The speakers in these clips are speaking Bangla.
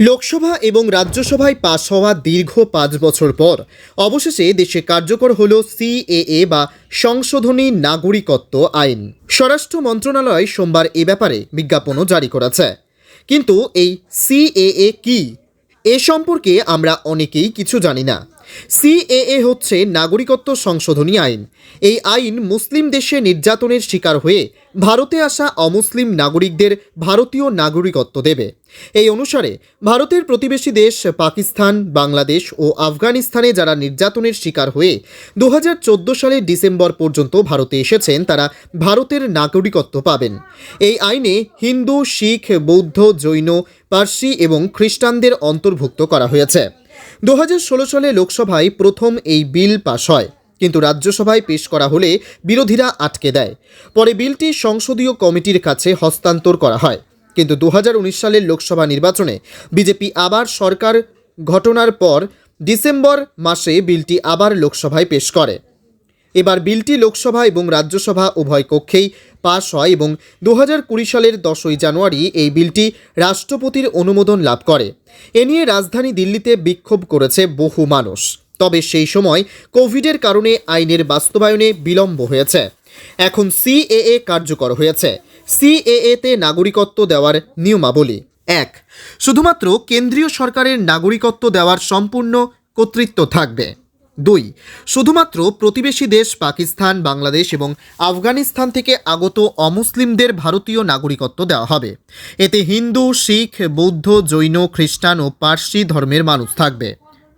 লোকসভা এবং রাজ্যসভায় পাশ হওয়া দীর্ঘ পাঁচ বছর পর অবশেষে দেশে কার্যকর হল সিএএ বা সংশোধনী নাগরিকত্ব আইন। স্বরাষ্ট্র মন্ত্রণালয় সোমবার এ ব্যাপারে বিজ্ঞাপনও জারি করেছে। কিন্তু এই সিএএ কি? এ সম্পর্কে আমরা অনেকেই কিছু জানি না। সিএএ হচ্ছে নাগরিকত্ব সংশোধনী আইন। এই আইন মুসলিম দেশে নির্যাতনের শিকার হয়ে ভারতে আসা অমুসলিম নাগরিকদের ভারতীয় নাগরিকত্ব দেবে। এই অনুসারে ভারতের প্রতিবেশী দেশ পাকিস্তান, বাংলাদেশ ও আফগানিস্তানে যারা নির্যাতনের শিকার হয়ে দু হাজার চোদ্দ সালের ডিসেম্বর পর্যন্ত ভারতে এসেছেন, তারা ভারতের নাগরিকত্ব পাবেন। এই আইনে হিন্দু, শিখ, বৌদ্ধ, জৈন, পার্সি এবং খ্রিস্টানদের অন্তর্ভুক্ত করা হয়েছে। দু হাজার ষোলো সালে লোকসভায় প্রথম এই বিল পাশ হয়, কিন্তু রাজ্যসভায় পেশ করা হলে বিরোধীরা আটকে দেয়। পরে বিলটি সংসদীয় কমিটির কাছে হস্তান্তর করা হয়। কিন্তু দু হাজার উনিশ সালের লোকসভা নির্বাচনে বিজেপি আবার সরকার ঘটনার পর ডিসেম্বর মাসে বিলটি আবার লোকসভায় পেশ করে। এবার বিলটি লোকসভা এবং রাজ্যসভা উভয় কক্ষেই পাশ হয় এবং দু সালের দশই জানুয়ারি এই বিলটি রাষ্ট্রপতির অনুমোদন লাভ করে। এ নিয়ে রাজধানী দিল্লিতে বিক্ষোভ করেছে বহু মানুষ। তবে সেই সময় কোভিডের কারণে আইনের বাস্তবায়নে বিলম্ব হয়েছে। এখন সিএএ কার্যকর হয়েছে। সিএএতে নাগরিকত্ব দেওয়ার নিয়মাবলী। এক, শুধুমাত্র কেন্দ্রীয় সরকারের নাগরিকত্ব দেওয়ার সম্পূর্ণ কর্তৃত্ব থাকবে। দুই। শুধুমাত্র প্রতিবেশী দেশ পাকিস্তান, বাংলাদেশ এবং আফগানিস্তান থেকে আগত অমুসলিমদের ভারতীয় নাগরিকত্ব দেওয়া হবে। এতে হিন্দু, শিখ, বৌদ্ধ, জৈন, খ্রিস্টান ও পার্সি ধর্মের মানুষ থাকবে।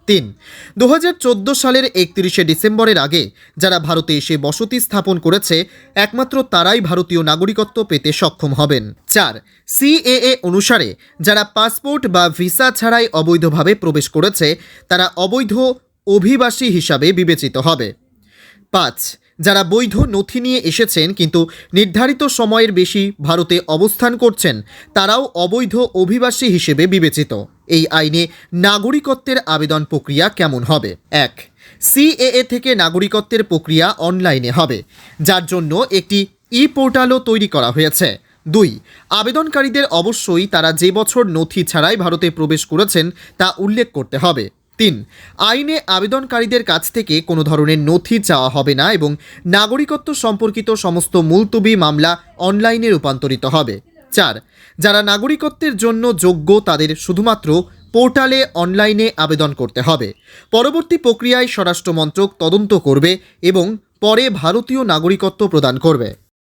তিন। দু সালের একত্রিশে ডিসেম্বরের আগে যারা ভারতে এসে বসতি স্থাপন করেছে, একমাত্র তারাই ভারতীয় নাগরিকত্ব পেতে সক্ষম হবেন। চার। সিএএ অনুসারে যারা পাসপোর্ট বা ভিসা ছাড়াই অবৈধভাবে প্রবেশ করেছে, তারা অবৈধ অভিবাসী হিসাবে বিবেচিত হবে। পাঁচ, যারা বৈধ নথি নিয়ে এসেছেন কিন্তু নির্ধারিত সময়ের বেশি ভারতে অবস্থান করছেন, তারাও অবৈধ অভিবাসী হিসেবে বিবেচিত। এই আইনে নাগরিকত্বের আবেদন প্রক্রিয়া কেমন হবে? এক, সিএএ থেকে নাগরিকত্বের প্রক্রিয়া অনলাইনে হবে, যার জন্য একটি ই পোর্টালও তৈরি করা হয়েছে। দুই, আবেদনকারীদের অবশ্যই তারা যে বছর নথি ছাড়াই ভারতে প্রবেশ করেছেন তা উল্লেখ করতে হবে। তিন। আইনে আবেদনকারীদের কাছ থেকে কোনো ধরনের নথি চাওয়া হবে না এবং নাগরিকত্ব সম্পর্কিত সমস্ত মুলতবি মামলা অনলাইনে রূপান্তরিত হবে। চার, যারা নাগরিকত্বের জন্য যোগ্য তাদের শুধুমাত্র পোর্টালে অনলাইনে আবেদন করতে হবে। পরবর্তী প্রক্রিয়ায় স্বরাষ্ট্র মন্ত্রক তদন্ত করবে এবং পরে ভারতীয় নাগরিকত্ব প্রদান করবে।